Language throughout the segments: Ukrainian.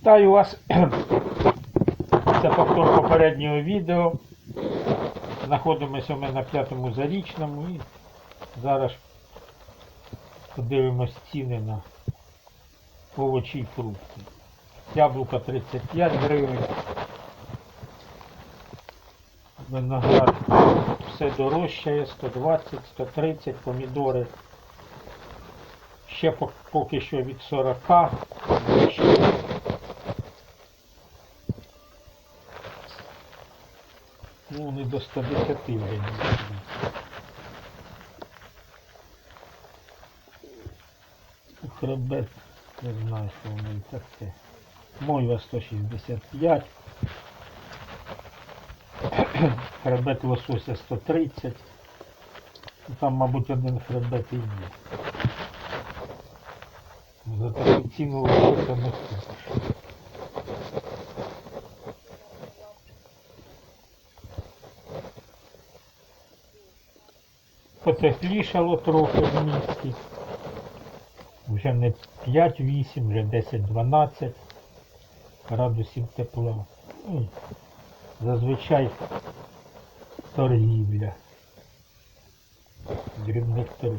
Вітаю вас. Це повтор попереднього відео. Знаходимося ми на п'ятому зарічному і зараз подивимось ціни на овочі і фрукти. Яблука 35 гривень. Виноград все дорожчає, 120, 130, помідори ще поки що від 40. Ну, не до 110 вже Хребет, не знаю, що воно і таке. Мойва 165. Хребет лосося 130. Ну, Там, мабуть, один хребет і є. За таку ціну лосося не купиш. Потеплішало трохи в місті. Вже не 5-8, вже 10-12 градусів тепла. Ну, Зазвичай торгівля. Дрібних тор...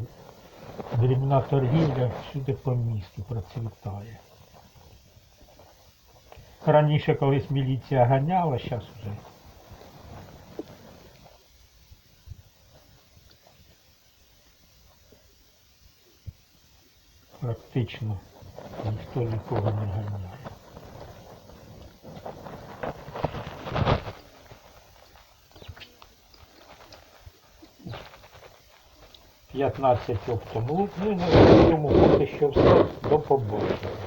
Дрібна торгівля всюди по місту процвітає. Раніше колись міліція ганяла, зараз вже практично ніхто нікого не ганяє. П'ятнадцять оптом лук. Ну, на цьому поки що все. До побачення.